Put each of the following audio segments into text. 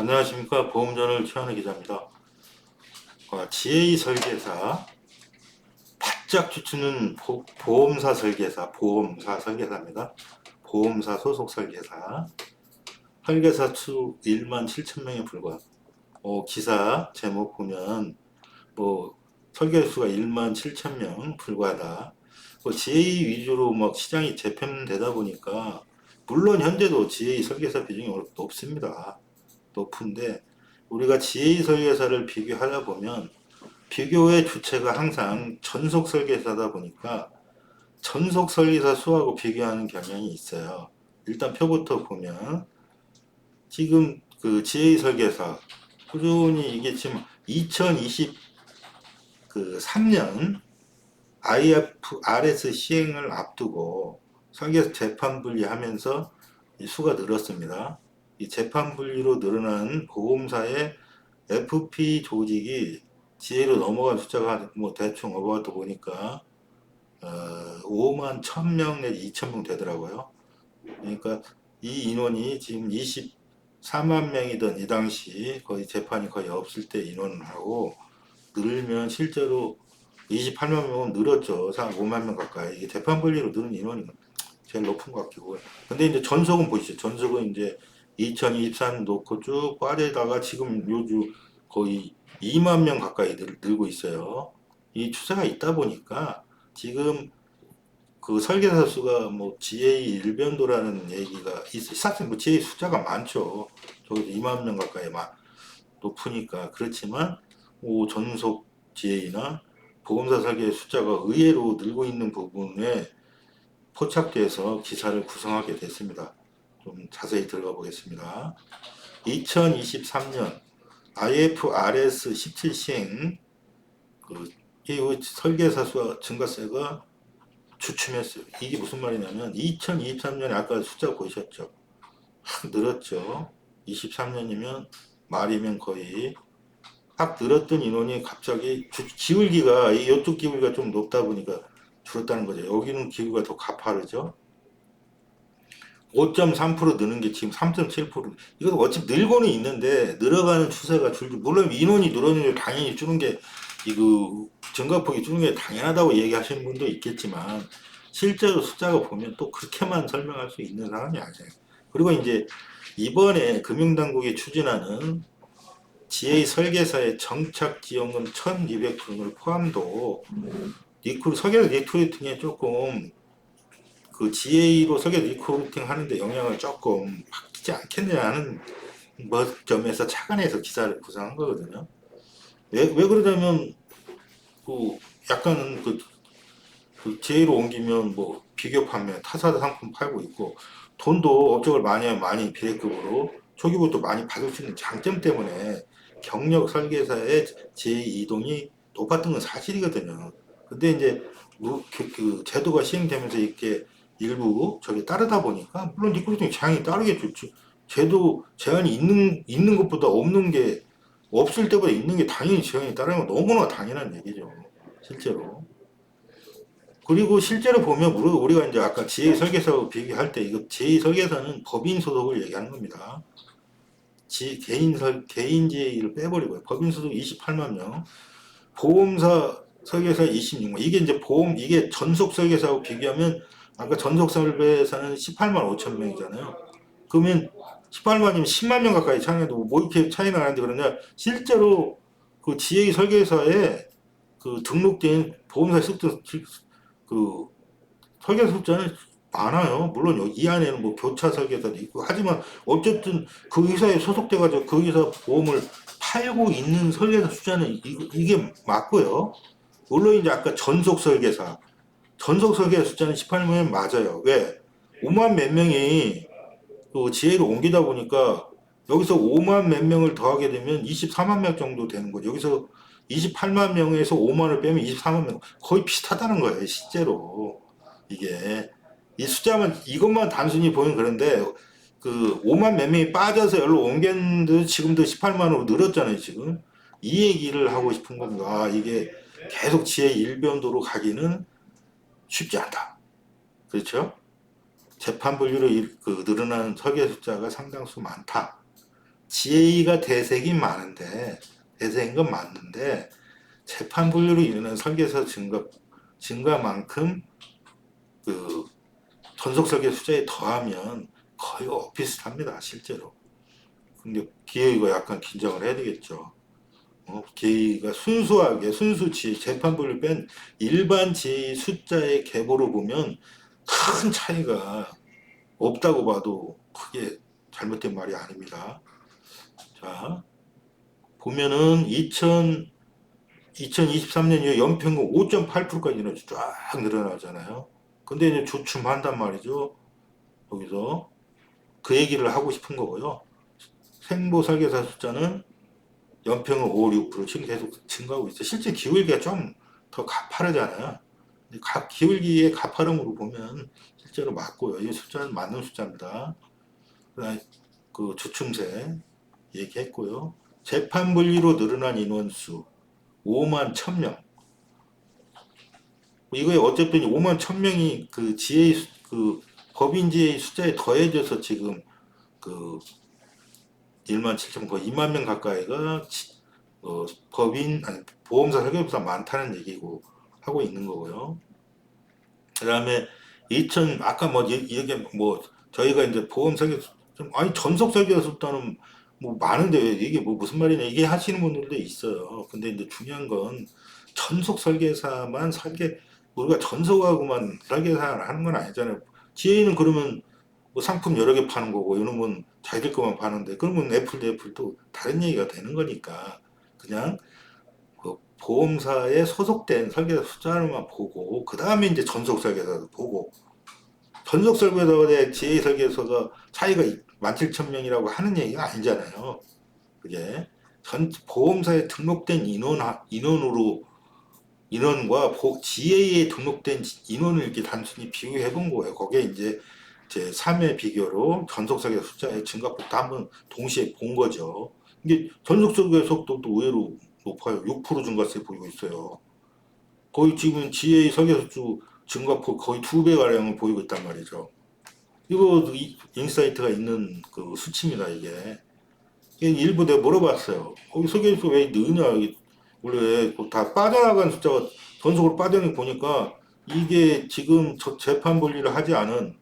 안녕하십니까 보험전을 최현우 기자입니다. 어, GA 설계사 바짝 추추는 보, 보험사 설계사 보험사 설계사입니다. 보험사 소속 설계사 설계사 수 1만 7천 명에 불과. 어, 기사 제목 보면 뭐 설계 수가 1만 7천 명 불과하다. 뭐 GA 위주로 막 시장이 재편되다 보니까 물론 현재도 GA 설계사 비중이 높습니다. 높은데 우리가 GA 설계사를 비교하다 보면 비교의 주체가 항상 전속 설계사다 보니까 전속 설계사 수하고 비교하는 경향이 있어요. 일단 표부터 보면 지금 그 GA 설계사 꾸준히 이게 지금 2020그 3년 IFRS 시행을 앞두고 설계사 재판 분리하면서 이 수가 늘었습니다. 이 재판 분리로 늘어난 보험사의 FP 조직이 GA로 넘어간 숫자가 뭐 대충 어바웃 보니까 어, 5만 1000명 내지 2000명 되더라고요. 그러니까 이 인원이 지금 24만 명이던 이 당시 거의 재판이 거의 없을 때 인원하고 늘면 실제로 28만 명은 늘었죠. 한 5만 명 가까이. 이게 재판 분리로 늘은 인원이 제일 높은 것 같고. 근데 이제 전속은 보시죠. 전속은 이제 2023 놓고 쭉 빠져다가 지금 요주 거의 2만 명 가까이 늘, 늘고 있어요. 이 추세가 있다 보니까 지금 그 설계사 수가 뭐 GA 일변도라는 얘기가 있어요. 사실 뭐 GA 숫자가 많죠. 저기도 2만 명 가까이 막 높으니까 그렇지만 뭐 전속 GA나 보험사 설계 숫자가 의외로 늘고 있는 부분에 포착돼서 기사를 구성하게 됐습니다. 좀 자세히 들어가 보겠습니다. 2023년 IFRS 17 시행 그 이 설계사 수 증가세가 주춤했어요. 이게 무슨 말이냐면 2023년에 아까 숫자 보셨죠? 확 늘었죠. 23년이면 말이면 거의 확 늘었던 인원이 갑자기 주- 기울기가 이 이쪽 기울기가 좀 높다 보니까 줄었다는 거죠. 여기는 기울기가 더 가파르죠. 5.3% 느는 게 지금 3.7% 이것도 어차피 늘고는 있는데 늘어가는 추세가 줄줄 물론 인원이 늘어나는 게 당연히 주는 게 이거 증가폭이 주는 게 당연하다고 얘기하시는 분도 있겠지만 실제로 숫자가 보면 또 그렇게만 설명할 수 있는 상황이 아니에요. 그리고 이제 이번에 금융당국이 추진하는 GA 설계사의 정착 지원금 1,200분을 포함도 리크루 설계 리크루팅에 조금 그 GA로 설계 리크루팅 하는데 영향을 조금 받지 않겠느냐 하는 뭐 점에서 착안해서 기사를 구성한 거거든요. 왜, 왜 그러냐면 그 약간은 그, 그 GA로 옮기면 뭐 비교 판매 타사 상품 팔고 있고 돈도 업적을 많이 하면 많이 비례급으로 초기부터 많이 받을 수 있는 장점 때문에 경력 설계사의 GA 이동이 높았던 건 사실이거든요. 근데 이제 무- 그, 그 제도가 시행되면서 이렇게 일부 저기 따르다 보니까 물론 리크루팅 제한이 따르겠죠. 제- 제도 제한이 있는 있는 것보다 없는 게 없을 때보다 있는 게 당연히 제한이 따르는 건 너무나 당연한 얘기죠. 실제로. 그리고 실제로 보면 우리- 우리가 이제 아까 제 설계사 비교할 때 이거 제 설계사는 법인 소득을 얘기하는 겁니다. 지 개인 설 개인 제의를 빼버리고요. 법인 소득 28만 명, 보험사 설계사 26만. 이게 이제 보험 이게 전속 설계사하고 비교하면 아까 전속 설계사는 18만 5천 명이잖아요. 그러면 18만이면 10만 명 가까이 차이나도 뭐 이렇게 차이 나는데 그러냐? 실제로 그 지혜 설계사에 그 등록된 보험사 숫자 그 설계사 숫자는 많아요. 물론 이 안에는 뭐 교차 설계사도 있고 하지만 어쨌든 그 회사에 소속돼 가지고 그 회사 보험을 팔고 있는 설계사 숫자는 이, 이게 맞고요. 물론 이제 아까 전속 설계사 전속 설계사 숫자는 18만 맞아요. 왜? 5만 몇 명이 그 지혜로 옮기다 보니까 여기서 5만 몇 명을 더하게 되면 24만 명 정도 되는 거죠. 여기서 28만 명에서 5만을 빼면 24만 명 거의 비슷하다는 거예요. 실제로 이게 이 숫자만 이것만 단순히 보면 그런데 그 5만 몇 명이 빠져서 열로 옮겼는데 지금도 18만으로 늘었잖아요. 지금 이 얘기를 하고 싶은 겁니다. 아, 이게 계속 지혜 일변도로 가기는 쉽지 않다. 그렇죠? 재판 분류로 일- 그 늘어나는 설계 숫자가 상당수 많다. GA가 대세긴 많은데 대세인 건 맞는데 재판 분류로 인한 설계서 증가 증가만큼 그 전속 설계 숫자에 더하면 거의 비슷합니다 실제로. 근데 기회가 약간 긴장을 해야 되겠죠. 어, 기회가 순수하게 순수치 재판 분류 뺀 일반 지 숫자의 계보로 보면 큰 차이가 없다고 봐도 크게 잘못된 말이 아닙니다. 자, 보면은 2000, 2023년 이후 연평균 5.8%까지는 쫙 늘어나잖아요. 근데 이제 주춤한단 말이죠. 여기서 그 얘기를 하고 싶은 거고요. 생보 설계사 숫자는 연평균 5, 6% 지금 계속 증가하고 있어요. 실제 기울기가 좀 더 가파르잖아요. 각 기울기의 가파름으로 보면 실제로 맞고요. 이 숫자는 맞는 숫자입니다. 그 주춤세 얘기했고요. 재판 분리로 늘어난 인원수 5만 1000명. 이거에 어쨌든 5만 1000명이 그 지혜 수- 그 법인 지혜 숫자에 더해져서 지금 그 1만 7천 거의 2만 명 가까이가 지- 어, 법인 아니 보험사 설계보다 많다는 얘기고 하고 있는 거고요. 그다음에 2000 아까 뭐 이- 이게 뭐 저희가 이제 보험 설계 좀 아니 전속 설계 숫자는 뭐 많은데 왜 이게 뭐 무슨 말이냐 이게 하시는 분들도 있어요. 근데 이제 중요한 건 전속 설계사만 설계 우리가 전속하고만 설계사를 하는 건 아니잖아요. GA는 그러면 뭐 상품 여러 개 파는 거고 이놈은 자기들 것만 파는데 그러면 애플 대 애플도 다른 얘기가 되는 거니까 그냥 그 보험사에 소속된 설계사 숫자를만 보고 그 다음에 이제 전속 설계사도 보고 전속 설계사의 GA 설계사가 차이가 17,000명이라고 하는 얘기가 아니잖아요. 그게 전 보험사에 등록된 인원 인원으로 인원과 보- GA에 등록된 인원을 이렇게 단순히 비교해 본 거예요. 거기에 이제 제 3회 비교로 전속 설계 숫자의 증가폭도 한번 동시에 본 거죠. 이게 전속 설계 속도도 의외로 높아요. 6% 증가세 보이고 있어요. 거의 지금 GA 설계수 증가폭 거의 두배 가량을 보이고 있단 말이죠. 이거 이- 인사이트가 있는 그 수치입니다 이게. 일부 내가 물어봤어요. 거기 설계수 왜 느냐? 원래 그다 빠져나간 숫자가 전속으로 빠져나가 보니까 이게 지금 저- 재판 분리를 하지 않은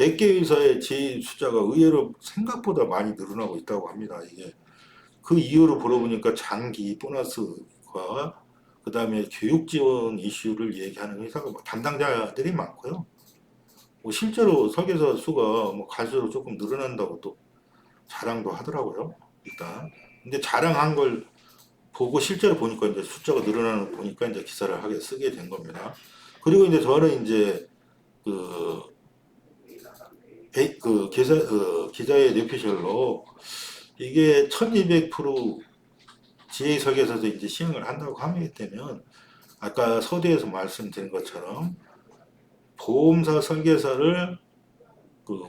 몇개 회사의 제 숫자가 의외로 생각보다 많이 늘어나고 있다고 합니다. 이게 그 이유를 물어보니까 장기 보너스와 그 다음에 교육 지원 이슈를 얘기하는 회사가 뭐 담당자들이 많고요. 뭐 실제로 설계사 수가 뭐 갈수록 조금 늘어난다고 또 자랑도 하더라고요. 일단 근데 자랑한 걸 보고 실제로 보니까 이제 숫자가 늘어나는 거 보니까 이제 기사를 하게 쓰게 된 겁니다. 그리고 이제 저는 이제 그, 배- 그 기사 그 기자의 뇌피셜로 이게 1200% GA 설계에서도 이제 시행을 한다고 하게 되면 아까 서두에서 말씀드린 것처럼 보험사 설계사를 그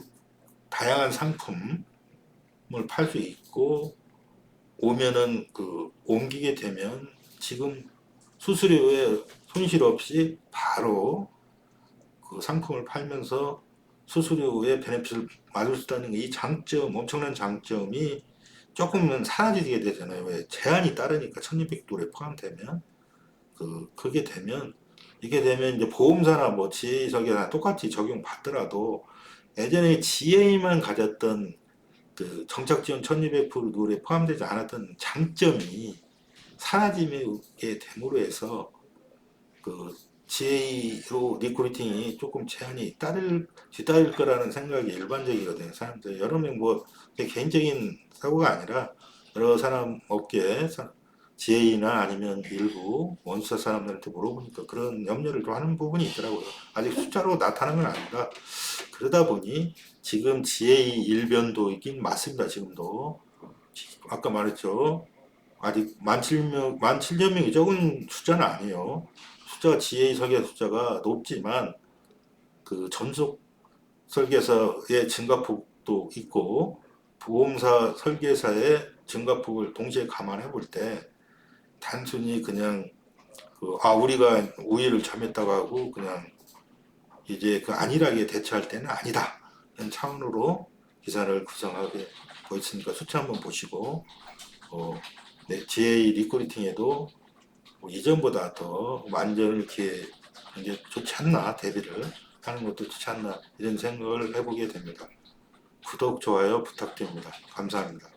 다양한 상품을 팔 수 있고 오면은 그 옮기게 되면 지금 수수료에 손실 없이 바로 그 상품을 팔면서 수수료에 베네핏을 받을 수 있다는 이 장점, 엄청난 장점이 조금은 사라지게 되잖아요. 왜 제한이 따르니까 1200도에 포함되면 그 그게 되면 이게 되면 이제 보험사나 뭐 지회석이나 똑같이 적용받더라도 예전에 GA만 가졌던 그 정착 지원 1200% 룰에 포함되지 않았던 장점이 사라지게 됨으로 해서 그 GA로 리크루팅이 조금 제한이 따를 뒤따를 거라는 생각이 일반적이거든요. 사람들 여러 명뭐 개인적인 사고가 아니라 여러 사람 업계 사- GA나 아니면 일부 원수사 사람들한테 물어보니까 그런 염려를 좀 하는 부분이 있더라고요. 아직 숫자로 나타나는 건 아니다. 그러다 보니 지금 GA 일변도이긴 맞습니다. 지금도 아까 말했죠. 아직 만 7명, 만 7천 명이 적은 숫자는 아니에요. 숫자가 GA 설계 숫자가 높지만 그 전속 설계사의 증가폭도 있고 보험사 설계사의 증가폭을 동시에 감안해 볼 때 단순히 그냥 그, 아 우리가 우위를 점했다고 하고 그냥 이제 그 안일하게 대처할 때는 아니다. 이런 차원으로 기사를 구성하게 있으니까 수치 한번 보시고 어, 네, GA 리크루팅에도 뭐 이전보다 더 완전히 이렇게 이제 좋지 않나 대비를 하는 것도 좋지 않나 이런 생각을 해보게 됩니다. 구독 좋아요 부탁드립니다. 감사합니다.